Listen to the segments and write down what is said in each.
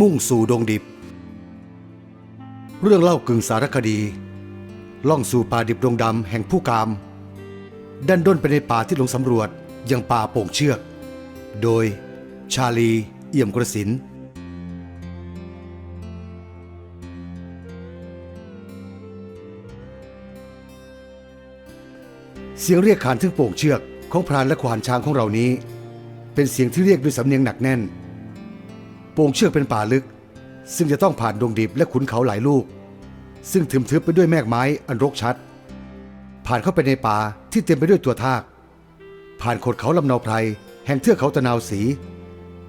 มุ่งสู่ดงดิบ เรื่องเล่ากึ่งสารคดี ล่องสู่ป่าดิบดงดำแห่งผู้กาม ดันด้นไปในป่าที่ลงสำรวจยังป่าโป่งเชือก โดยชาลีเอี่ยมกระสิน เสียงเรียกขานถึงโป่งเชือกของพรานและควานช้างของเรานี้ เป็นเสียงที่เรียกด้วยสำเนียงหนักแน่น ป่งเชือกเป็นป่าลึก ซึ่งจะต้องผ่านดงดิบและขุนเขาหลายลูก ซึ่งถึมทึบไปด้วยแมกไม้อันรกชัด ผ่านเข้าไปในป่าที่เต็มไปด้วยตัวทาก ผ่านโขดเขาลำนาไพรแห่งเทือกเขาตะนาวสี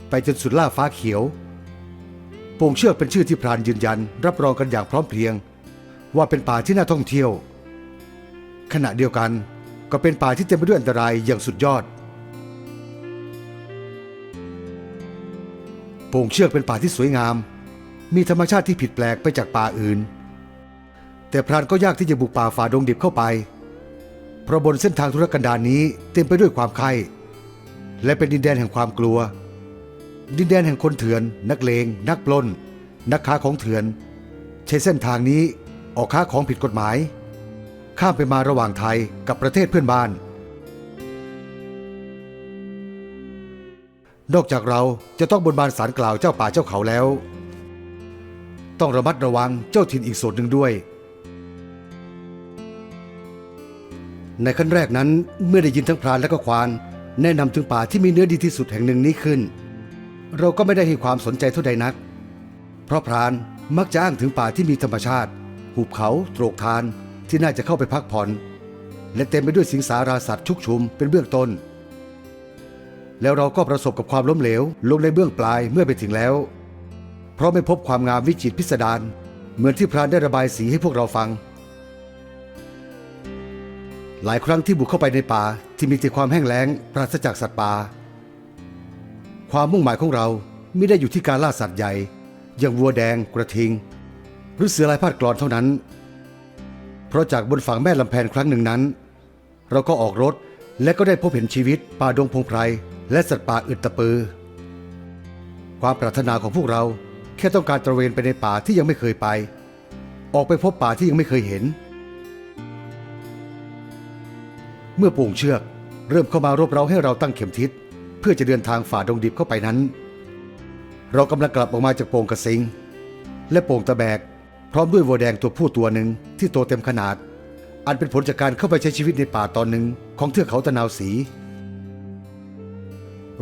ไปจนสุดล่าฟ้าเขียวโป่งเชือกเป็นชื่อที่พรานยืนยัน รับรองกันอย่างพร้อมเพรียง ว่าเป็นป่าที่น่าท่องเที่ยว ขณะเดียวกันก็เป็นป่าที่เต็มไปด้วยอันตรายอย่างสุดยอด โป่งเชือกเป็นป่าที่สวยงาม มีธรรมชาติที่ผิดแปลกไปจากป่าอื่น แต่พรานก็ยากที่จะบุกป่าฝ่าดงดิบเข้าไป เพราะบนเส้นทางธุรกันดารนี้เต็มไปด้วยความไข้ และเป็นดินแดนแห่งความกลัว ดินแดนแห่งคนเถื่อน นักเลง นักปล้น นักค้าของเถื่อน ใช้เส้นทางนี้ออกค้าของผิดกฎหมาย ข้ามไปมาระหว่างไทยกับประเทศเพื่อนบ้าน นอกจากเราจะต้องบนบานสารกล่าวเจ้าป่าเจ้าเขาแล้ว ต้องระมัดระวังเจ้าถิ่นอีกส่วนหนึ่งด้วย ในขั้นแรกนั้นเมื่อได้ยินทั้งพรานและก็ควาน แนะนำถึงป่าที่มีเนื้อดีที่สุดแห่งหนึ่งนี้ขึ้น เราก็ไม่ได้ให้ความสนใจเท่าใดนัก เพราะพรานมักจะอ้างถึงป่าที่มีธรรมชาติ หุบเขาโตรกทานที่น่าจะเข้าไปพักผ่อน และเต็มไปด้วยสิงสาราสัตว์ชุกชุมเป็นเบื้องต้น แล้วเราก็ประสบกับความล้มเหลวลงในเบื้องปลายเมื่อไปถึงแล้ว เพราะไม่พบความงามวิจิตพิสดารเหมือนที่พรานได้ระบายสีให้พวกเราฟัง หลายครั้งที่บุกเข้าไปในป่าที่มีแต่ความแห้งแล้งปราศจากสัตว์ป่าความมุ่งหมายของเราไม่ได้อยู่ที่การล่าสัตว์ใหญ่ อย่างวัวแดงกระทิง หรือเสือลายพาดกรอนเท่านั้น เพราะจากบนฝั่งแม่ลำแพนครั้งหนึ่งนั้น เราก็ออกรถและก็ได้พบเห็นชีวิตป่าดงพงไพร และสัตว์ป่าอึดตะปือ ความปรารถนาของพวกเราแค่ต้องการตระเวนไปในป่าที่ยังไม่เคยไป ออกไปพบป่าที่ยังไม่เคยเห็น เมื่อโป่งเชือกเริ่มเข้ามารบเร้าให้เราตั้งเข็มทิศ เพื่อจะเดินทางฝ่าดงดิบเข้าไปนั้น เรากำลังกลับออกมาจากโป่งกระสิง และโป่งตะแบก พร้อมด้วยวัวแดงตัวผู้ตัวหนึ่งที่โตเต็มขนาด อันเป็นผลจากการเข้าไปใช้ชีวิตในป่าตอนหนึ่งของเทือกเขาตะนาวสี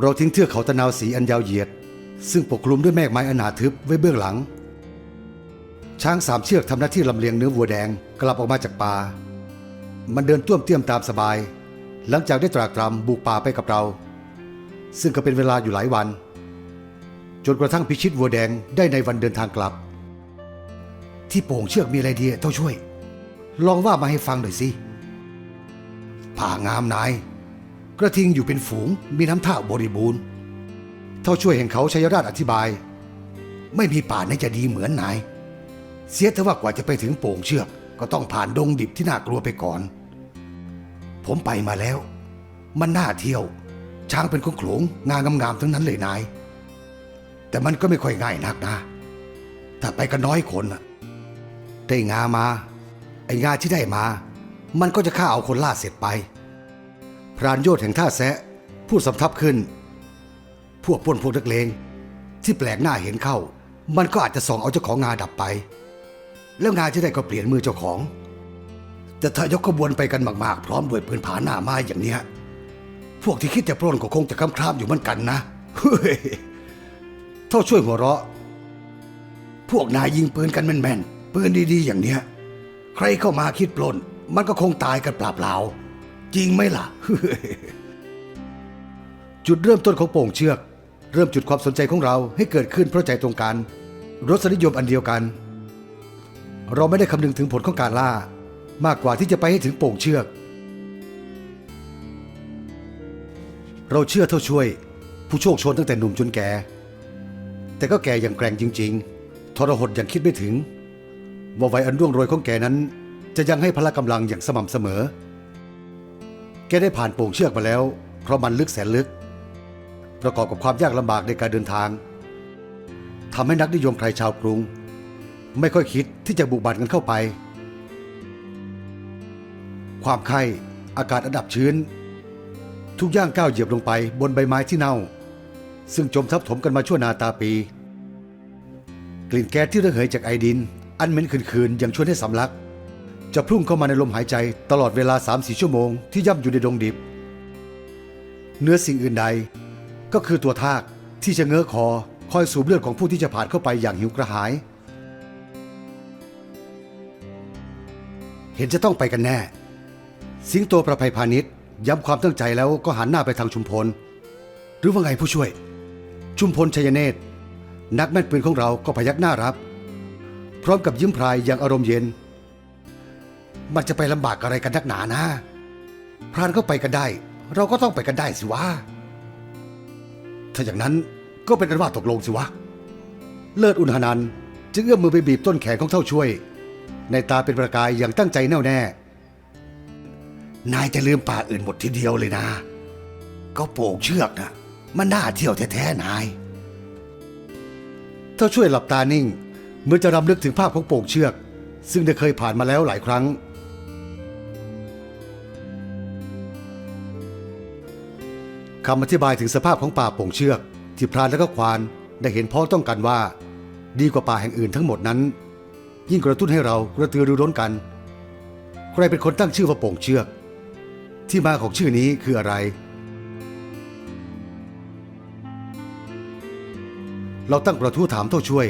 เราทิ้งเทือกเขาตะนาวสีอันยาวเหยียด ซึ่งปกคลุมด้วยแมกไม้อนาทึบไว้เบื้องหลัง ช้างสามเชือกทำหน้าที่ลำเลียงเนื้อวัวแดงกลับออกมาจากป่า มันเดินต้วมเตี้ยมตามสบาย หลังจากได้ตรากตรำบุกป่าไปกับเรา ซึ่งก็เป็นเวลาอยู่หลายวัน จนกระทั่งพิชิตวัวแดงได้ในวันเดินทางกลับ ที่โป่งเชือกมีอะไรดีเท่าช่วย ลองว่ามาให้ฟังหน่อยสิป่างามนาย กระทิงอยู่เป็นฝูงมีน้ำท่าบริบูรณ์ เท่าช่วยแห่งเขาชัยราชอธิบาย ไม่มีป่าไหนจะดีเหมือนนาย เสียแต่ว่ากว่าจะไปถึงโป่งเชือก ก็ต้องผ่านดงดิบที่น่ากลัวไปก่อน ผมไปมาแล้ว มันน่าเที่ยว ช้างเป็นของโขลงงานงามๆทั้งนั้นเลยนาย แต่มันก็ไม่ค่อยง่ายนักนะถ้าไปกันน้อยคนน่ะได้งามา ไอ้งาที่ได้มา มันก็จะฆ่าเอาคนล่าเสร็จไป พรานโยธแห่งท่าแซะพูดสำทับขึ้น พวกป้นพวกนักเลงที่แปลกหน้าเห็นเข้า มันก็อาจจะส่องเอาเจ้าของงาดับไป แล้วงาที่ได้ก็เปลี่ยนมือเจ้าของ แต่ถ้ายกขบวนไปกันมากๆ พร้อมด้วยปืนผาหน้าไม้อย่างเนี้ยพวกที่คิดจะปล้นก็คงจะคำครามอยู่เหมือนกันนะเฮ้ยเท่าช่วยหัวเราะ พวกนายยิงปืนกันแม่นๆปืนดีๆ อย่างเนี้ย ใครเข้ามาคิดปล้น มันก็คงตายกันเปล่าๆ จริงไหมล่ะ จุดเริ่มต้นของโป่งเชือก เริ่มจุดความสนใจของเราให้เกิดขึ้นเพราะใจตรงกันรสนิยมอันเดียวกัน เราไม่ได้คำนึงถึงผลของการล่า มากกว่าที่จะไปให้ถึงโป่งเชือก เราเชื่อเท่าช่วย ผู้โชคชนตั้งแต่หนุ่มจนแก่ แต่ก็แก่อย่างแกร่งจริง ๆ ทรหดอย่างคิดไม่ถึง ว่าวัยอันร่วงโรยของแกนั้น จะยังให้พละกำลังอย่างสม่ำเสมอ แกได้ผ่านโป่งเชือกมาแล้ว เพราะมันลึกแสนลึก ประกอบกับความยากลำบากในการเดินทางทำให้นักนิยมไพรชาวกรุง ไม่ค่อยคิดที่จะบุกบันกันเข้าไป ความไข้อากาศอันดับชื้น ทุกย่างก้าวเหยียบลงไปบนใบไม้ที่เน่า ซึ่งจมทับถมกันมาชั่วนาตาปี กลิ่นแก๊สที่ระเหยจากไอดิน อันเหม็นคืนๆยังชวนให้สำลัก จะพุ่งเข้ามาในลมหายใจตลอดเวลา3-4ชั่วโมงที่ย่ำอยู่ในดงดิบ เนื้อสิ่งอื่นใด ก็คือตัวทากที่จะเงื้อคอคอยสูบเลือดของผู้ที่จะผ่านเข้าไปอย่างหิวกระหาย เห็นจะต้องไปกันแน่ สิงโตประภัยพาณิชย์ย้ำความตั้งใจแล้วก็หันหน้าไปทางชุมพล หรือว่าไงผู้ช่วย ชุมพลชัยเนตร นักแม่นปืนของเราก็พยักหน้ารับ พร้อมกับยิ้มพรายอย่างอารมณ์เย็น มันจะไปลำบากอะไรกันนักหนานะ พรานก็ไปกันได้ เราก็ต้องไปกันได้สิวะ ถ้าอย่างนั้นก็เป็นอันว่าตกลงสิวะ เลิศอุณหนันจึงเอื้อมมือไปบีบต้นแขนของเท่าช่วย ในตาเป็นประกายอย่างตั้งใจแน่วแน่ นายจะลืมป่าอื่นหมดทีเดียวเลยนะ ก็โป่งเชือกนะมันน่าเที่ยวแท้ๆนาย เท่าช่วยหลับตานิ่งเหมื่อนจะรำลึกถึงภาพของโป่งเชือก ซึ่งได้เคยผ่านมาแล้วหลายครั้ง คำอธิบายถึงสภาพของป่าโป่งเชือก ที่พรานและก็ควานได้เห็นพ้องต้องกันว่า ดีกว่าป่าแห่งอื่นทั้งหมดนั้น ยิ่งกระตุ้นให้เรากระตือรือร้นกัน ใครเป็นคนตั้งชื่อว่าโป่งเชือก ที่มาของชื่อนี้คืออะไร เราตั้งกระทู้ถามเท่าช่วย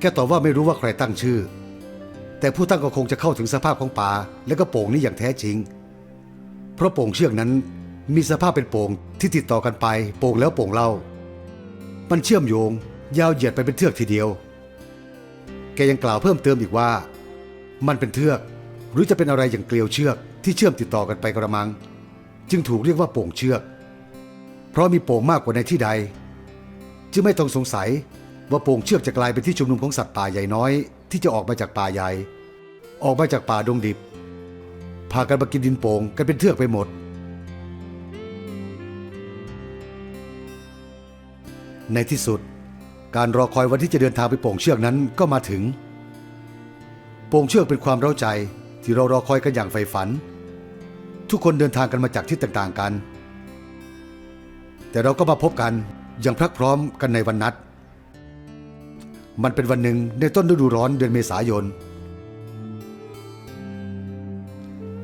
แกตอบว่าไม่รู้ว่าใครตั้งชื่อ แต่ผู้ตั้งก็คงจะเข้าถึงสภาพของป่าและก็โป่งนี้อย่างแท้จริง เพราะโป่งเชือกนั้น มีสภาพเป็นโป่งที่ติดต่อกันไปโป่งแล้วโป่งเล่า มันเชื่อมโยง ยาวเหยียดไปเป็นเทือกทีเดียว แกยังกล่าวเพิ่มเติมอีกว่า มันเป็นเทือก หรือจะเป็นอะไรอย่างเกลียวเชือกที่เชื่อมติดต่อกันไปกระมัง จึงถูกเรียกว่าโป่งเชือก เพราะมีโป่งมากกว่าในที่ใด จึงไม่ต้องสงสัยว่าโป่งเชือกจะกลายเป็นที่ชุมนุมของสัตว์ป่าใหญ่น้อยที่จะออกมาจากป่าใหญ่ ออกมาจากป่าดงดิบพากันมากินดินโป่งกันเป็นเทือกไปหมด ในที่สุด การรอคอยวันที่จะเดินทางไปโป่งเชือกนั้นก็มาถึง โป่งเชือกเป็นความเร้าใจที่เรารอคอยกันอย่างใฝ่ฝัน ทุกคนเดินทางกันมาจากที่ต่างๆกัน แต่เราก็มาพบกันอย่างพรักพร้อมกันในวันนัด มันเป็นวันหนึ่งในต้นฤดูร้อนเดือนเมษายน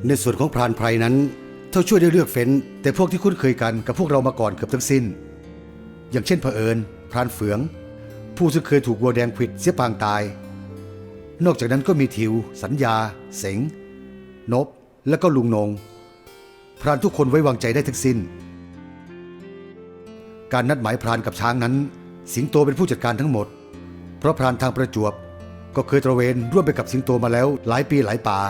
ในส่วนของพรานไพรนั้นเท่าช่วยได้เลือกเฟ้น แต่พวกที่คุ้นเคยกันกับพวกเรามาก่อนเกือบทั้งสิ้น อย่างเช่นเผอิญพรานเฟือง ผู้ซึ่งเคยถูกวัวแดงขิดเสียปางตาย นอกจากนั้นก็มีทิว สัญญา เสง นบ และก็ลุงนง พรานทุกคนไว้วางใจได้ทั้งสิ้น การนัดหมายพรานกับช้างนั้น สิงโตเป็นผู้จัดการทั้งหมด เพราะพรานทางประจวบ ก็เคยตระเวนร่วมไปกับสิงโตมาแล้วหลายปีหลายป่า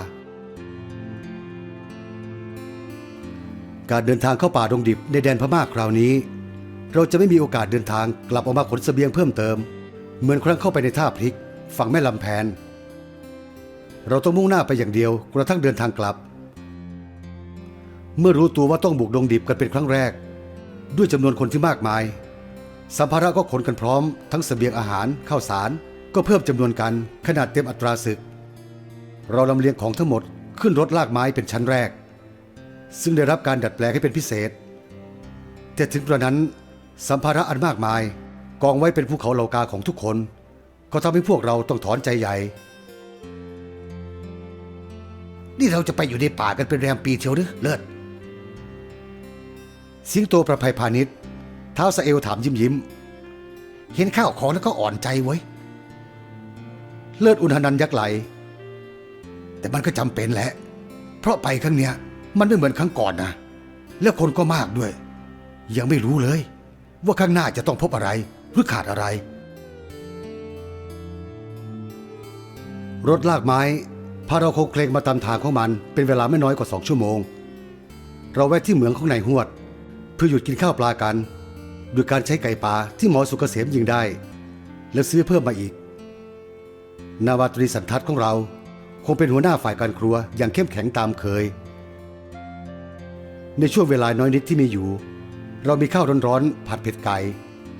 การเดินทางเข้าป่าดงดิบในแดนพม่าคราวนี้ เราจะไม่มีโอกาสเดินทางกลับออกมาขนเสบียงเพิ่มเติม เหมือนครั้งเข้าไปในท่าพลิก ฝั่งแม่ลำแพน เราต้องมุ่งหน้าไปอย่างเดียวกระทั่งเดินทางกลับ เมื่อรู้ตัวว่าต้องบุกดงดิบกันเป็นครั้งแรก ด้วยจำนวนคนที่มากมาย สัมภาระก็ขนกันพร้อม ทั้งเสบียงอาหารข้าวสาร ก็เพิ่มจำนวนกันขนาดเต็มอัตราศึก เราลำเลียงของทั้งหมดขึ้นรถลากไม้เป็นชั้นแรก ซึ่งได้รับการดัดแปลงให้เป็นพิเศษ แต่ถึงกระนั้น สัมภาระอันมากมาย กองไว้เป็นภูเขาเหล่ากาของทุกคน ก็ทำให้พวกเราต้องถอนใจใหญ่ นี่เราจะไปอยู่ในป่ากันเป็นแรมปีเชียวหรือเลิศสิงโตประภัยพาณิชย์เท้าสเอวถามยิ้มยิ้ม เห็นข้าวของแล้วก็อ่อนใจไว้ เลิศอุณหนันยักไหล แต่มันก็จำเป็นแหละ เพราะไปครั้งเนี้ยมันไม่เหมือนครั้งก่อนนะ แล้วคนก็มากด้วย ยังไม่รู้เลย ว่าข้างหน้าจะต้องพบอะไรหรือขาดอะไร รถลากไม้พาเราคงเคลงมาตามทางของมันเป็นเวลาไม่น้อยกว่าสองชั่วโมง เราแวะที่เหมืองของนายหวด เพื่อหยุดกินข้าวปลากันโดยการใช้ไก่ป่าที่หมอสุกเกษมยิงได้ แล้วซื้อเพิ่มมาอีก นาวาตรีสันทัศน์ของเรา คงเป็นหัวหน้าฝ่ายการครัวอย่างเข้มแข็งตามเคย ในช่วงเวลาน้อยนิดที่มีอยู่ เรามีข้าวร้อนๆผัดเผ็ดไก่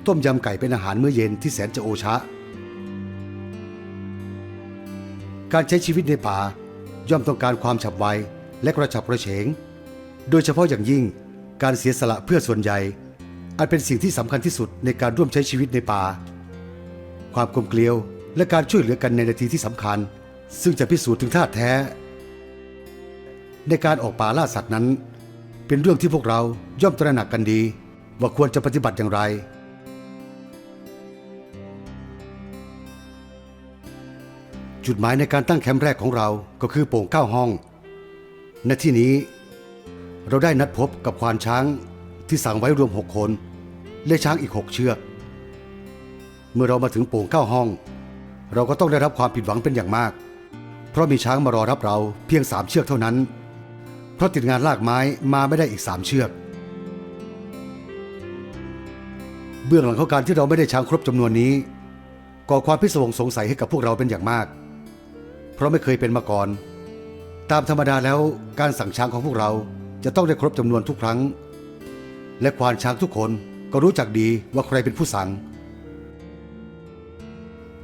ต้มยำไก่เป็นอาหารมื้อเย็นที่แสนจะโอชะ การใช้ชีวิตในป่าย่อมต้องการความฉับไวและกระฉับกระเฉง โดยเฉพาะอย่างยิ่งการเสียสละเพื่อส่วนใหญ่อันเป็นสิ่งที่สำคัญที่สุดในการร่วมใช้ชีวิตในป่า ความกลมเกลียวและการช่วยเหลือกันในนาทีที่สำคัญ ซึ่งจะพิสูจน์ถึงท่าแท้ ในการออกป่าล่าสัตว์นั้น เป็นเรื่องที่พวกเราย่อมตระหนักกันดี ว่าควรจะปฏิบัติอย่างไร จุดหมายในการตั้งแคมป์แรกของเราก็คือโป่งเก้าห้องณที่นี้ เราได้นัดพบกับควานช้างที่สั่งไว้รวมหกคน และช้างอีกหกเชือก เมื่อเรามาถึงโป่งเก้าห้อง เราก็ต้องได้รับความผิดหวังเป็นอย่างมาก เพราะมีช้างมารอรับเราเพียงสามเชือกเท่านั้น ราะติดงานลากไม้มาไม่ได้อีกสามเชือก เบื้องหลังของการที่เราไม่ได้ช้างครบจำนวนนี้ก่อความพิศวงสงสัยให้กับพวกเราเป็นอย่างมาก เพราะไม่เคยเป็นมาก่อน ตามธรรมดาแล้วการสั่งช้างของพวกเราจะต้องได้ครบจำนวนทุกครั้ง และควานช้างทุกคนก็รู้จักดีว่าใครเป็นผู้สั่ง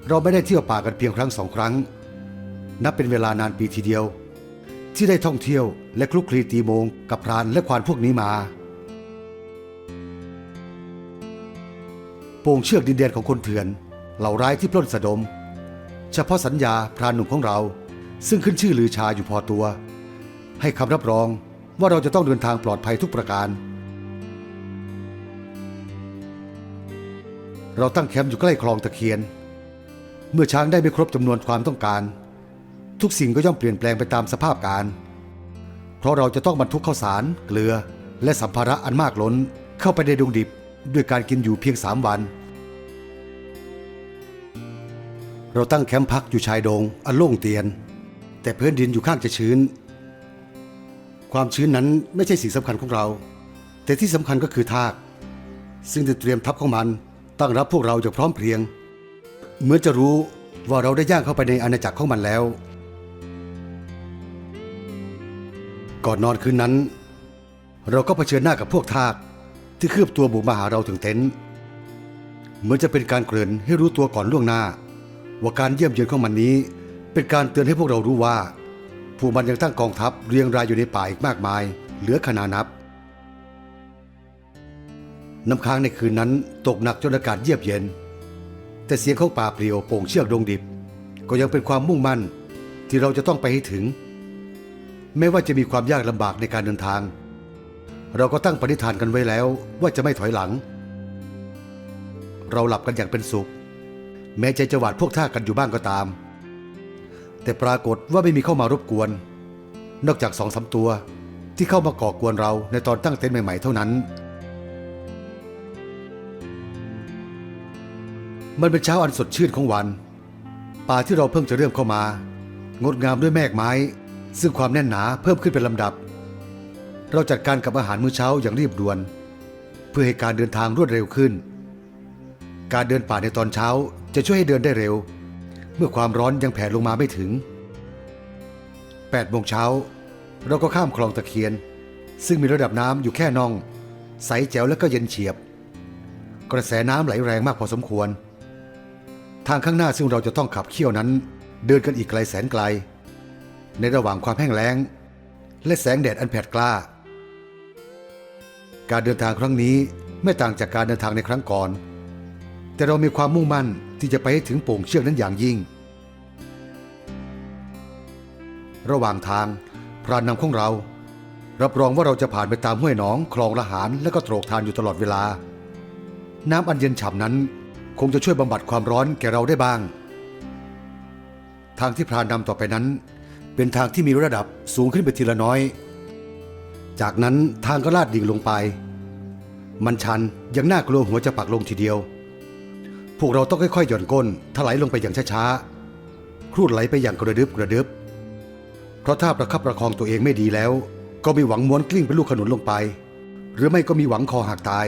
เราไม่ได้เที่ยวป่ากันเพียงครั้งสองครั้ง นับเป็นเวลานานปีทีเดียว ที่ได้ท่องเที่ยวและคลุกคลีตีโมงกับพรานและควานพวกนี้มา โป่งเชือกดินแดนของคนเถื่อน เหล่าร้ายที่ปล้นสะดม เฉพาะสัญญาพรานหนุ่มของเรา ซึ่งขึ้นชื่อลือชาอยู่พอตัว ให้คำรับรองว่าเราจะต้องเดินทางปลอดภัยทุกประการ เราตั้งแคมป์อยู่ใกล้คลองตะเคียน เมื่อช้างได้ไม่ครบจำนวนความต้องการ ทุกสิ่งก็ย่อมเปลี่ยนแปลงไปตามสภาพการ เพราะเราจะต้องบรรทุกข้าวสาร เกลือ และสัมภาระอันมากล้นเข้าไปในดงดิบด้วยการกินอยู่เพียงสามวัน เราตั้งแคมป์พักอยู่ชายดงอันโล่งเตียน แต่พื้นดินอยู่ข้างจะชื้น ความชื้นนั้นไม่ใช่สิ่งสำคัญของเรา แต่ที่สำคัญก็คือทาก ซึ่งได้เตรียมทัพของมันตั้งรับพวกเราอย่างพร้อมเพรียงเหมือนจะรู้ว่าเราได้ย่างเข้าไปในอาณาจักรของมันแล้ว ก่อนนอนคืนนั้น เราก็เผชิญหน้ากับพวกทากที่คืบตัวบุกมาหาเราถึงเต็นท์เหมือนจะเป็นการเกริ่นให้รู้ตัวก่อนล่วงหน้า ว่าการเยี่ยมเยือนของมันนี้ เป็นการเตือนให้พวกเรารู้ว่าพวกมันยังตั้งกองทัพเรียงรายอยู่ในป่าอีกมากมาย เหลือขนานับ น้ำค้างในคืนนั้นตกหนักจนอากาศเยือกเย็น แต่เสียงของป่าเปลี่ยวโป่งเชือกดงดิบ ก็ยังเป็นความมุ่งมั่นที่เราจะต้องไปให้ถึง แม้ว่าจะมีความยากลำบากในการเดินทาง เราก็ตั้งปณิธานกันไว้แล้วว่าจะไม่ถอยหลัง เราหลับกันอย่างเป็นสุข แม้ใจจะหวาดพวกท่ากันอยู่บ้างก็ตาม แต่ปรากฏว่าไม่มีเข้ามารบกวน นอกจากสองสาตัวที่เข้ามาก่อกวนเราในตอนตั้งเต็นท์ใหม่ๆเท่านั้น มันเป็นเช้าอันสดชื่นของวัน ป่าที่เราเพิ่งจะเริ่มเข้ามางดงามด้วยแมกไม้ ซึ่งความแน่นหนาเพิ่มขึ้นเป็นลำดับ เราจัดการกับอาหารมื้อเช้าอย่างรีบด่วน เพื่อให้การเดินทางรวดเร็วขึ้น การเดินป่าในตอนเช้าจะช่วยให้เดินได้เร็ว เมื่อความร้อนยังแผ่ลงมาไม่ถึง8โมงเช้า เราก็ข้ามคลองตะเคียน ซึ่งมีระดับน้ำอยู่แค่น่อง ใสแจ๋วและก็เย็นเฉียบ กระแสน้ำไหลแรงมากพอสมควร ทางข้างหน้าซึ่งเราจะต้องขับเคี่ยวนั้น เดินกันอีกไกลแสนไกล ในระหว่างความแห้งแล้ง และแสงแดดอันแผดกล้า การเดินทางครั้งนี้ไม่ต่างจากการเดินทางในครั้งก่อน แต่เรามีความมุ่งมั่นที่จะไปให้ถึงโป่งเชือกนั้นอย่างยิ่ง ระหว่างทางพรานนำของเรา รับรองว่าเราจะผ่านไปตามห้วยหนองคลองละหารและก็โตรกทานอยู่ตลอดเวลา น้ำอันเย็นฉ่ำนั้นคงจะช่วยบำบัดความร้อนแก่เราได้บ้าง ทางที่พรานนำต่อไปนั้น เป็นทางที่มีระดับสูงขึ้นไปทีละน้อย จากนั้นทางก็ลาดดิ่งลงไป มันชันยังน่ากลัวหัวจะปักลงทีเดียว พวกเราต้องค่อยๆหย่อนก้นถลายลงไปอย่างช้าๆ ครูดไหลไปอย่างกระดึบกระดึบ เพราะถ้าประคับประคองตัวเองไม่ดีแล้ว ก็มีหวังม้วนกลิ้งเป็นลูกขนุนลงไป หรือไม่ก็มีหวังคอหักตาย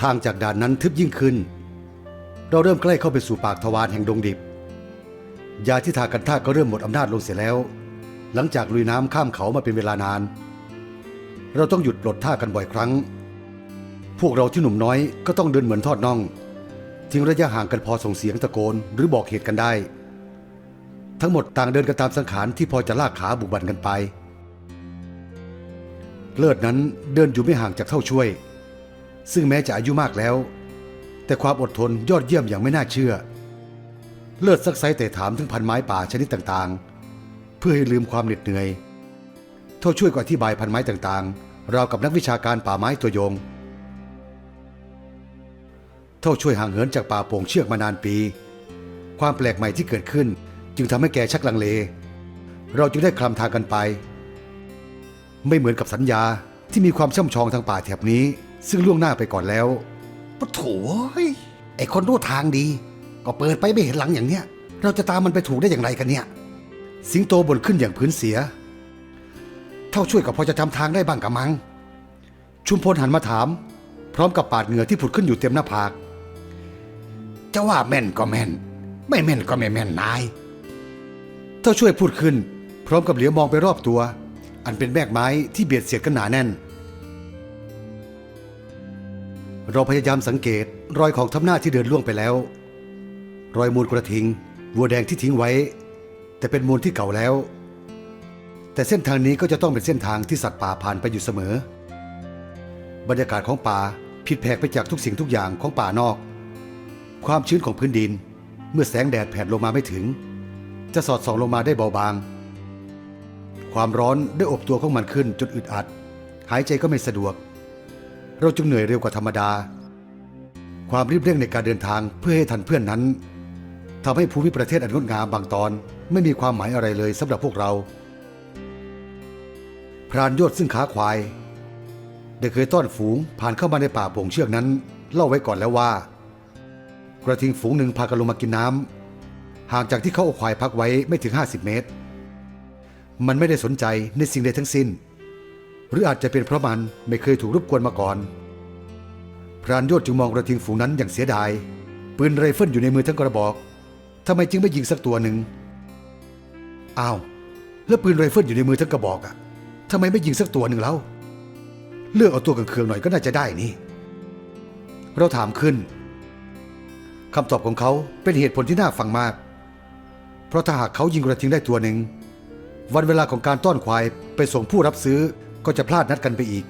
ทางจากด่านนั้นทึบยิ่งขึ้น เราเริ่มใกล้เข้าไปสู่ปากทวารแห่งดงดิบ ยาที่ทากันท่าก็เริ่มหมดอำนาจลงเสียแล้ว หลังจากลุยน้ำข้ามเขามาเป็นเวลานาน เราต้องหยุดปลดท่ากันบ่อยครั้ง พวกเราที่หนุ่มน้อยก็ต้องเดินเหมือนทอดน่อง ทิ้งระยะห่างกันพอส่งเสียงตะโกนหรือบอกเหตุกันได้ ทั้งหมดต่างเดินกันตามสังขารที่พอจะลากขาบุกบันกันไป เลิศนั้นเดินอยู่ไม่ห่างจากเท่าช่วย ซึ่งแม้จะอายุมากแล้ว แต่ความอดทนยอดเยี่ยมอย่างไม่น่าเชื่อ เลิศซักไซแต่ถามถึงพันไม้ป่าชนิดต่างๆ เพื่อให้ลืมความเหน็ดเหนื่อยเท่าช่วยก็อธิบายพันไม้ต่างๆราวกับนักวิชาการป่าไม้ตัวยง เท่าช่วยห่างเหินจากป่าโป่งเชือกมานานปี ความแปลกใหม่ที่เกิดขึ้น จึงทำให้แกชักลังเล เราจึงได้คลำทางกันไป ไม่เหมือนกับสัญญาที่มีความช่ำชองทางป่าแถบนี้ ซึ่งล่วงหน้าไปก่อนแล้วปะโถเฮ้ยไอคนรู้ทางดี ก็เปิดไปไม่เห็นหลังอย่างเนี้ย เราจะตามมันไปถูกได้อย่างไรกันเนี่ย สิงโตบ่นขึ้นอย่างพื้นเสีย เท่าช่วยก็พอจะจำทางได้บ้างกะมัง ชุมพลหันมาถาม พร้อมกับปาดเหงื่อที่ผุดขึ้นอยู่เต็มหน้าผาก จะว่าแม่นก็แม่น ไม่แม่นก็ไม่แม่นนาย เท่าช่วยพูดขึ้น พร้อมกับเหลียวมองไปรอบตัว อันเป็นแมกไม้ที่เบียดเสียดกันหนาแน่นเราพยายามสังเกตรอยของทับหน้าที่เดินล่วงไปแล้ว รอยมูลกระทิง วัวแดงที่ทิ้งไว้ แต่เป็นมูลที่เก่าแล้ว แต่เส้นทางนี้ก็จะต้องเป็นเส้นทางที่สัตว์ป่าผ่านไปอยู่เสมอ บรรยากาศของป่าผิดแผกไปจากทุกสิ่งทุกอย่างของป่านอก ความชื้นของพื้นดิน เมื่อแสงแดดแผดลงมาไม่ถึง จะสอดส่องลงมาได้เบาบาง ความร้อนได้อบตัวของมันขึ้นจนอึดอัด หายใจก็ไม่สะดวก เราจึงเหนื่อยเร็วกว่าธรรมดา ความรีบเร่งในการเดินทางเพื่อให้ทันเพื่อนนั้น ทำให้ภูมิประเทศอันงดงามบางตอนไม่มีความหมายอะไรเลยสำหรับพวกเรา พรานยศซึ่งขาควายได้เคยต้อนฝูงผ่านเข้ามาในป่าโป่งเชือกนั้น เล่าไว้ก่อนแล้วว่า กระทิงฝูงหนึ่งพากันลงมากินน้ำห่างจากที่เขาเอาควายพักไว้ไม่ถึง 50 เมตร มันไม่ได้สนใจในสิ่งใดทั้งสิ้น หรืออาจจะเป็นเพราะมันไม่เคยถูกรบกวนมาก่อน พรานยศจึงมองกระทิงฝูงนั้นอย่างเสียดายปืนไรเฟิลอยู่ในมือทั้งกระบอก ทำไมจึงไม่ยิงสักตัวหนึ่งอ้าวแล้วปืนไรเฟิลอยู่ในมือทั้งกระบอกอะทำไมไม่ยิงสักตัวหนึ่งเล่าเลือกเอาตัวเคืองหน่อยก็น่าจะได้นี่ เราถามขึ้นคำตอบของเขาเป็นเหตุผลที่น่าฟังมาก เพราะถ้าหากเขายิงกระทิงได้ตัวหนึ่ง วันเวลาของการต้อนควายไปส่งผู้รับซื้อก็จะพลาดนัดกันไปอีก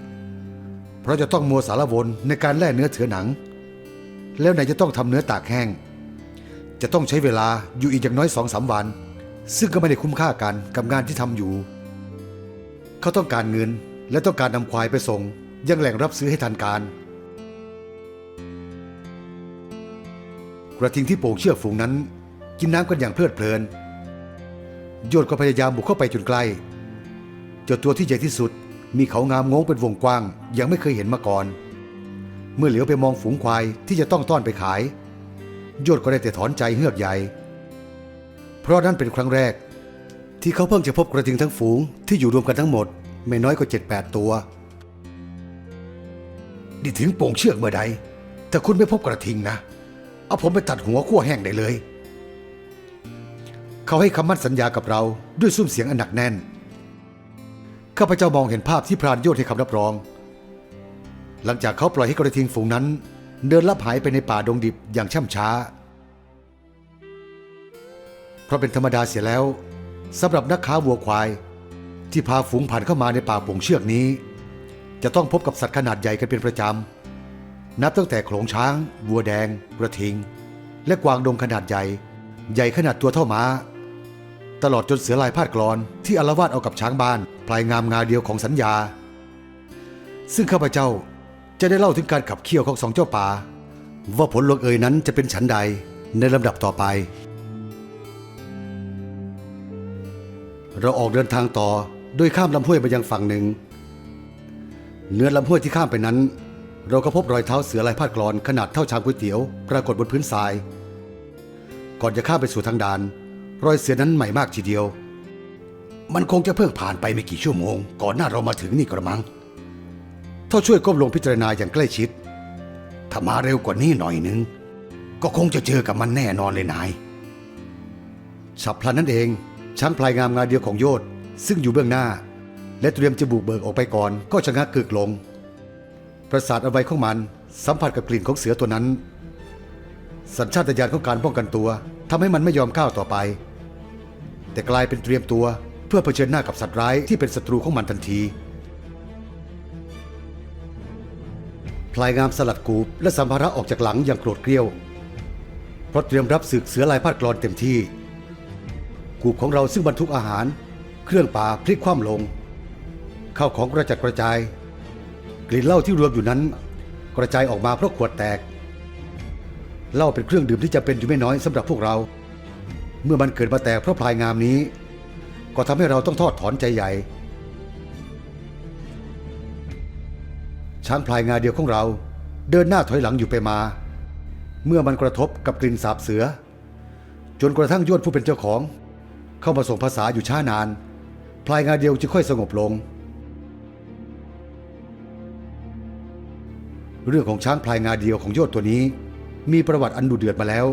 เพราะจะต้องมัวสารวนในการแล่เนื้อเถือหนัง แล้วไหนจะต้องทำเนื้อตากแห้ง จะต้องใช้เวลาอยู่อีกอย่างน้อยสองสามวัน ซึ่งก็ไม่ได้คุ้มค่ากันกับงานที่ทำอยู่ เขาต้องการเงินและต้องการนำควายไปส่ง ยังแหล่งรับซื้อให้ทันการ กระทิงที่โป่งเชือกฝูงนั้น กินน้ำกันอย่างเพลิดเพลิน โยนก็พยายามบุกเข้าไปจนใกล้เจ้าตัวที่ใหญ่ที่สุดมีเขางามงงเป็นวงกว้างยังไม่เคยเห็นมาก่อน เมื่อเหลียวไปมองฝูงควายที่จะต้องต้อนไปขาย โยนก็ได้แต่ถอนใจเฮือกใหญ่ เพราะนั่นเป็นครั้งแรก ที่เขาเพิ่งจะพบกระทิงทั้งฝูงที่อยู่รวมกันทั้งหมด ไม่น้อยกว่าเจ็ดแปดตัวนี่ถึงโป่งเชือกเมื่อใดแต่คุณไม่พบกระทิงนะ เอาผมไปตัดหัวขั้วแห้งได้เลย เขาให้คำมั่นสัญญากับเราด้วยซุ้มเสียงอันหนักแน่น ข้าพเจ้ามองเห็นภาพที่พรานโยธให้คำรับรอง หลังจากเขาปล่อยให้กระทิงฝูงนั้น เดินลับหายไปในป่าดงดิบอย่างช่ำช้า เพราะเป็นธรรมดาเสียแล้วสำหรับนักค้าวัวควาย ที่พาฝูงผ่านเข้ามาในป่าป่งเชือกนี้ จะต้องพบกับสัตว์ขนาดใหญ่กันเป็นประจำ นับตั้งแต่โขลงช้าง วัวแดง กระทิง และกวางดงขนาดใหญ่ ใหญ่ขนาดตัวเท่าม้า ตลอดจนเสือลายพาดกรอนที่อารวาสเอากับช้างบ้านพลายงามงาเดียวของสัญญา ซึ่งข้าพเจ้า จะได้เล่าถึงการขับเคี่ยวของสองเจ้าป่า ว่าผลลงเอยนั้นจะเป็นฉันใดในลำดับต่อไป เราออกเดินทางต่อโดยข้ามลำห้วยไปยังฝั่งหนึ่งเนื้อลำห้วยที่ข้ามไปนั้น เราก็พบรอยเท้าเสือลายพาดกรอนขนาดเท่าชามก๋วยเตี๋ยว ปรากฏบนพื้นทราย ก่อนจะข้ามไปสู่ทางด่าน รอยเสือนั้นใหม่มากทีเดียว มันคงจะเพิ่งผ่านไปไม่กี่ชั่วโมง ก่อนหน้าเรามาถึงนี่กระมัง เท่าช่วยก้มลงพิจารณาอย่างใกล้ชิด ถ้ามาเร็วกว่านี้หน่อยนึง ก็คงจะเจอกับมันแน่นอนเลยนายฉับพลันนั่นเอง ช้างพลายงามงาเดียวของโยธซึ่งอยู่เบื้องหน้า และเตรียมจะบุกเบิกออกไปก่อน ก็ชะงักกึกลง ประสาทเอาไว้ของมันสัมผัสกับกลิ่นของเสือตัวนั้น สัญชาตญาณของการป้องกันตัวทำให้มันไม่ยอมก้าวต่อไป แต่กลายเป็นเตรียมตัวเพื่อเผชิญหน้ากับสัตว์ร้ายที่เป็นศัตรูของมันทันที พลายงามสลัดกูบและสัมภาระออกจากหลังอย่างโกรธเกรี้ยว เพราะเตรียมรับศึกเสือลายพาดกรอนเต็มที่ กูบของเราซึ่งบรรทุกอาหาร เครื่องป่าพลิกคว่ำลงข้าวของกระจัดกระจาย กลิ่นเหล้าที่รวมอยู่นั้น กระจายออกมาเพราะขวดแตกเหล้าเป็นเครื่องดื่มที่จำเป็นอยู่ไม่น้อยสำหรับพวกเรา เมื่อมันเกิดมาแตกเพราะพลายงามนี้ ก็ทำให้เราต้องทอดถอนใจใหญ่ ช้างพลายงาเดียวของเรา เดินหน้าถอยหลังอยู่ไปมา เมื่อมันกระทบกับกลิ่นสาบเสือ จนกระทั่งยวนผู้เป็นเจ้าของ เข้ามาส่งภาษาอยู่ช้านาน พลายงาเดียวจึงค่อยสงบลง เรื่องของช้างพลายงาเดียวของโยธตัวนี้ มีประวัติอันดุเดือดมาแล้ว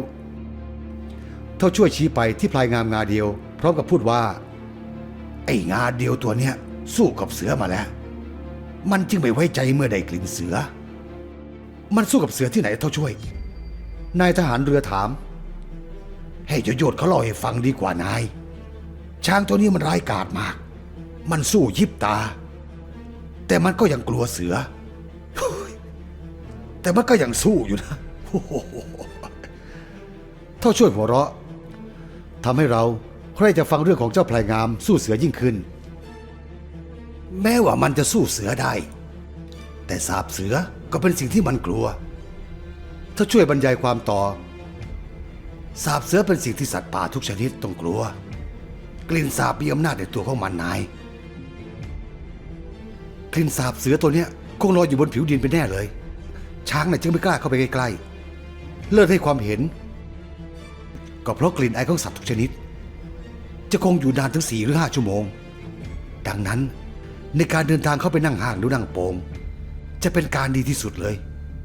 เท่าช่วยชี้ไปที่พลายงามงาเดียว พร้อมกับพูดว่า ไอ้งาเดียวตัวเนี้ยสู้กับเสือมาแล้ว มันจึงไม่ไว้ใจเมื่อได้กลิ่นเสือ มันสู้กับเสือที่ไหนเท่าช่วย นายทหารเรือถาม ให้โยโยดเขาเล่าให้ฟังดีกว่านาย ช้างตัวนี้มันร้ายกาจมาก มันสู้ยิบตา แต่มันก็ยังกลัวเสือ แต่มันก็ยังสู้อยู่นะเท่าช่วยหัวเราะทำให้เราใครจะฟังเรื่องของเจ้าพลายงามสู้เสือยิ่งขึ้น แม้ว่ามันจะสู้เสือได้ แต่สาบเสือก็เป็นสิ่งที่มันกลัว ถ้าช่วยบรรยายความต่อ สาบเสือเป็นสิ่งที่สัตว์ป่าทุกชนิดต้องกลัว กลิ่นสาบมีอำนาจในตัวของมันนาย กลิ่นสาบเสือตัวเนี้ยคงลอยอยู่บนผิวดินไปแน่เลย ช้างน่ะจึงไม่กล้าเข้าไปใกล้ๆ เลิศให้ความเห็น ก็เพราะกลิ่นไอของสัตว์ทุกชนิด จะคงอยู่นานถึงสี่หรือห้าชั่วโมง ดังนั้น ในการเดินทางเข้าไปนั่งห้างหรือนั่งโปง จะเป็นการดีที่สุดเลย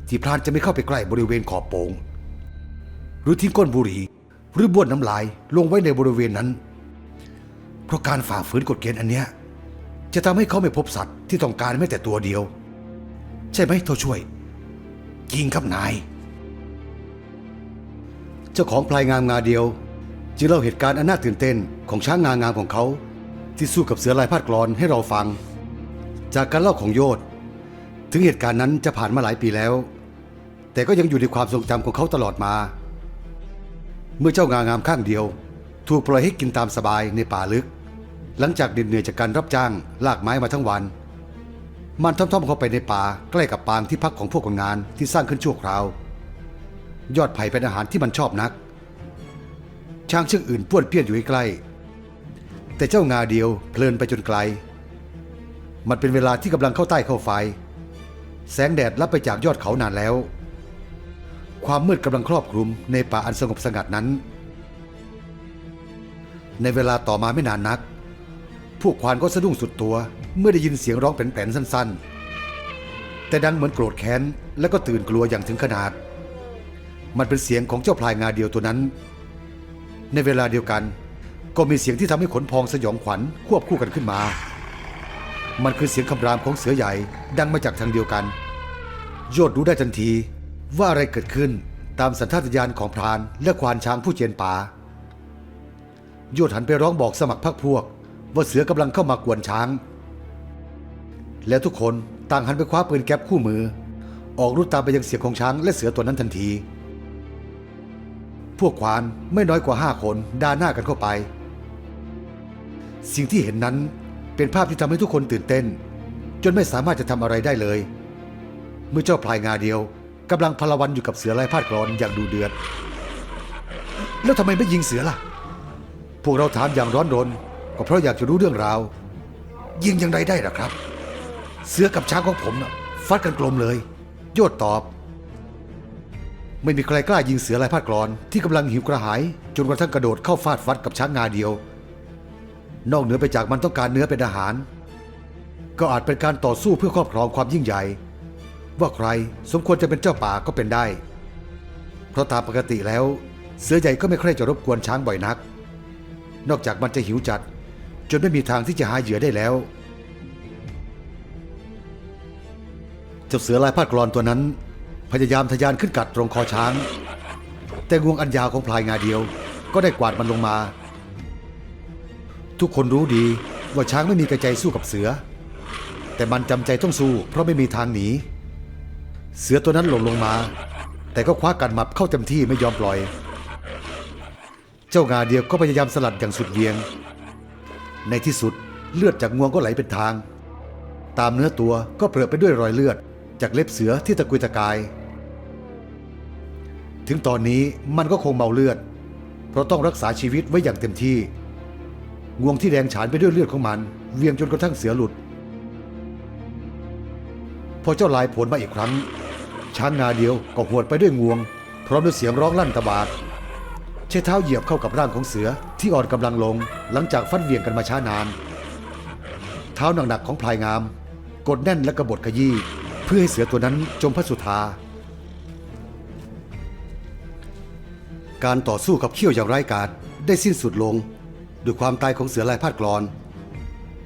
ที่พรานจะไม่เข้าไปใกล้บริเวณขอบโปง หรือทิ้งก้นบุหรี่หรือบ้วนน้ำลายลงไว้ในบริเวณนั้น เพราะการฝ่าฝืนกฎเกณฑ์อันเนี้ยจะทำให้เขาไม่พบสัตว์ที่ต้องการแม้แต่ตัวเดียว ใช่ไหมเท่าช่วยจริงครับนาย เจ้าของพลายงามงาเดียว จึงเล่าเหตุการณ์อันน่าตื่นเต้นของช้างงางามของเขา ที่สู้กับเสือลายพาดกรอนให้เราฟัง จากการเล่าของโยธถึงเหตุการณ์นั้นจะผ่านมาหลายปีแล้ว แต่ก็ยังอยู่ในความทรงจำของเขาตลอดมา เมื่อเจ้างางามข้างเดียว ถูกปล่อยให้กินตามสบายในป่าลึก หลังจากเหน็ดเหนื่อยจากการรับจ้างลากไม้มาทั้งวัน มันท่อมๆเข้าไปในป่าใกล้กับปางที่พักของพวกคนงานที่สร้างขึ้นชั่วคราวยอดไผ่เป็นอาหารที่มันชอบนัก ช้างเชือกอื่นป้วนเปี้ยนอยู่ใกล้ๆแต่เจ้างาเดียวเพลินไปจนไกล มันเป็นเวลาที่กำลังเข้าใต้เข้าไฟ แสงแดดลับไปจากยอดเขานานแล้ว ความมืดกำลังครอบคลุมในป่าอันสงบสงัดนั้น ในเวลาต่อมาไม่นานนัก พวกควานก็สะดุ้งสุดตัว เมื่อได้ยินเสียงร้องแผ่นๆสั้น ๆ แต่ดังเหมือนโกรธแค้น และก็ตื่นกลัวอย่างถึงขนาด มันเป็นเสียงของเจ้าพลายงาเดียวตัวนั้น ในเวลาเดียวกัน ก็มีเสียงที่ทำให้ขนพองสยองขวัญควบคู่กันขึ้นมา มันคือเสียงคำรามของเสือใหญ่ดังมาจากทางเดียวกัน โยดรู้ได้ทันทีว่าอะไรเกิดขึ้นตามสัญชาตญาณของพรานและควานช้างผู้เจียนป่าโยดหันไปร้องบอกสมัครพรรคพวก ว่าเสือกำลังเข้ามากวนช้าง แล้วทุกคนต่างหันไปคว้าปืนแก๊ปคู่มือ ออกรุดตามไปยังเสียงของช้างและเสือตัวนั้นทันที พวกควานไม่น้อยกว่าห้าคนด่าหน้ากันเข้าไป สิ่งที่เห็นนั้น เป็นภาพที่ทำให้ทุกคนตื่นเต้น จนไม่สามารถจะทำอะไรได้เลย เมื่อเจ้าพลายงาเดียวกำลังพลวันอยู่กับเสือลายพาดกรอนอย่างดูเดือด แล้วทำไมไม่ยิงเสือล่ะ พวกเราถามอย่างร้อนรนก็เพราะอยากจะรู้เรื่องราว ยิงยังไงได้ล่ะครับ เสือกับช้างของผมนะฟัดกันกลมเลย โยดตอบ ไม่มีใครกล้ายิงเสือลายพาดกรอนที่กำลังหิวกระหาย จนกระทั่งกระโดดเข้าฟาดฟัดกับช้างงาเดียว นอกเหนือไปจากมันต้องการเนื้อเป็นอาหาร ก็อาจเป็นการต่อสู้เพื่อครอบครองความยิ่งใหญ่ ว่าใครสมควรจะเป็นเจ้าป่าก็เป็นได้ เพราะตามปกติแล้ว เสือใหญ่ก็ไม่ใคร่จะรบกวนช้างบ่อยนัก นอกจากมันจะหิวจัด จนไม่มีทางที่จะหาเหยื่อได้แล้วเจ้าเสือลายพาดกรอนตัวนั้น พยายามทะยานขึ้นกัดตรงคอช้าง แต่งวงอันยาวของพลายงาเดียว ก็ได้กวาดมันลงมา ทุกคนรู้ดีว่าช้างไม่มีกระใจสู้กับเสือ แต่มันจำใจต้องสู้เพราะไม่มีทางหนี เสือตัวนั้นหล่นลงมา แต่ก็คว้ากันหมับเข้าเต็มที่ไม่ยอมปล่อย เจ้างาเดียวก็พยายามสลัดอย่างสุดเวียง ในที่สุดเลือดจากงวงก็ไหลเป็นทาง ตามเนื้อตัวก็เปรอะไปด้วยรอยเลือด จากเล็บเสือที่ตะกุยตะกาย ถึงตอนนี้มันก็คงเมาเลือด เพราะต้องรักษาชีวิตไว้อย่างเต็มที่ งวงที่แดงฉานไปด้วยเลือดของมัน เวียงจนกระทั่งเสือหลุด พอเจ้าลายผลมาอีกครั้ง ช้างงาเดียวก็หวดไปด้วยงวง พร้อมด้วยเสียงร้องลั่นตะบาดใช้เท้าเหยียบเข้ากับร่างของเสือที่อ่อนกำลังลง หลังจากฟันเวียงกันมาช้านาน เท้าหนักๆของพลายงาม กดแน่นและกระบดขยี้เพื่อให้เสือตัวนั้นจมพระสุธาการต่อสู้กับเขี้ยวอย่างไร้กาจได้สิ้นสุดลง ด้วยความตายของเสือลายพาดกรอน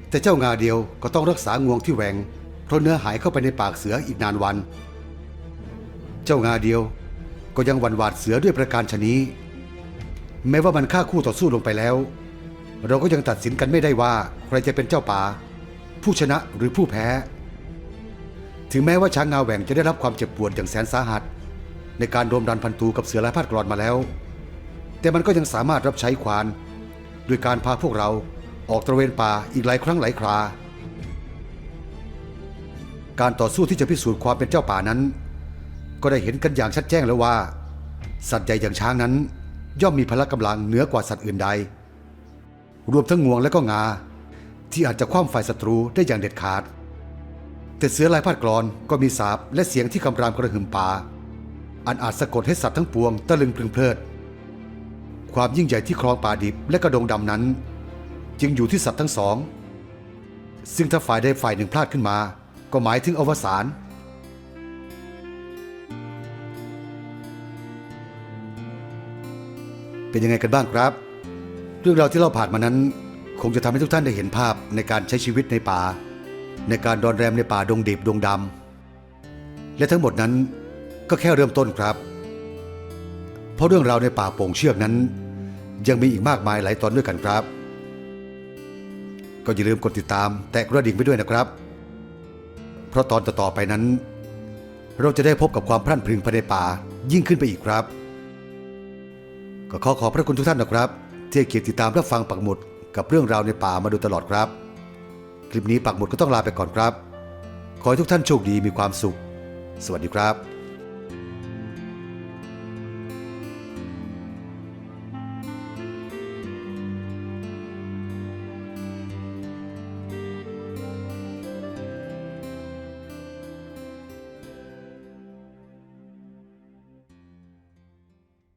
แต่เจ้างาเดียวก็ต้องรักษางวงที่แหวงเพราะเนื้อหายเข้าไปในปากเสืออีกนานวัน เจ้างาเดียวก็ยังหวั่นหวาดเสือด้วยประการชนี้ แม้ว่ามันฆ่าคู่ต่อสู้ลงไปแล้ว เราก็ยังตัดสินกันไม่ได้ว่าใครจะเป็นเจ้าป่า ผู้ชนะหรือผู้แพ้ ถึงแม้ว่าช้างงาแหว่งจะได้รับความเจ็บปวดอย่างแสนสาหัส ในการรวมดันพันตูกับเสือลายพาดกรอนมาแล้ว แต่มันก็ยังสามารถรับใช้ควาน ด้วยการพาพวกเราออกตระเวนป่าอีกหลายครั้งหลายครา การต่อสู้ที่จะพิสูจน์ความเป็นเจ้าป่านั้น ก็ได้เห็นกันอย่างชัดแจ้งแล้วว่า สัตว์ใหญ่อย่างช้างนั้น ย่อมมีพละกำลังเหนือกว่าสัตว์อื่นใด รวมทั้งงวงและก็งา ที่อาจจะคว่ำฝ่ายศัตรูได้อย่างเด็ดขาด แต่เสือลายพาดกรอนก็มีสาบและเสียงที่คำรามกระหึ่มป่า อันอาจสะกดให้สัตว์ทั้งปวงตะลึงพลึงเพลิด ความยิ่งใหญ่ที่ครองป่าดิบและกระดงดำนั้น จึงอยู่ที่สัตว์ทั้งสอง ซึ่งถ้าฝ่ายใดฝ่ายหนึ่งพลาดขึ้นมา ก็หมายถึงอวสานเป็นยังไงกันบ้างครับ เรื่องราวที่เราผ่านมานั้น คงจะทำให้ทุกท่านได้เห็นภาพในการใช้ชีวิตในป่า ในการดอนแรมในป่าดงดิบดงดำและทั้งหมดนั้นก็แค่เริ่มต้นครับ เพราะเรื่องราวในป่าโป่งเชือกนั้น ยังมีอีกมากมายหลายตอนด้วยกันครับ ก็อย่าลืมกดติดตามแตะกระดิ่งไปด้วยนะครับ เพราะตอนต่อๆไปนั้น เราจะได้พบกับความพรั่นพรึงภายในป่ายิ่งขึ้นไปอีกครับ ก็ขอขอบพระคุณทุกท่านนะครับ ที่เกียรติติดตามรับฟังปักหมุดกับเรื่องราวในป่ามาโดยตลอดครับ คลิปนี้ปักหมุดก็ต้องลาไปก่อนครับ ขอให้ทุกท่านโชคดีมีความสุข สวัสดีครับ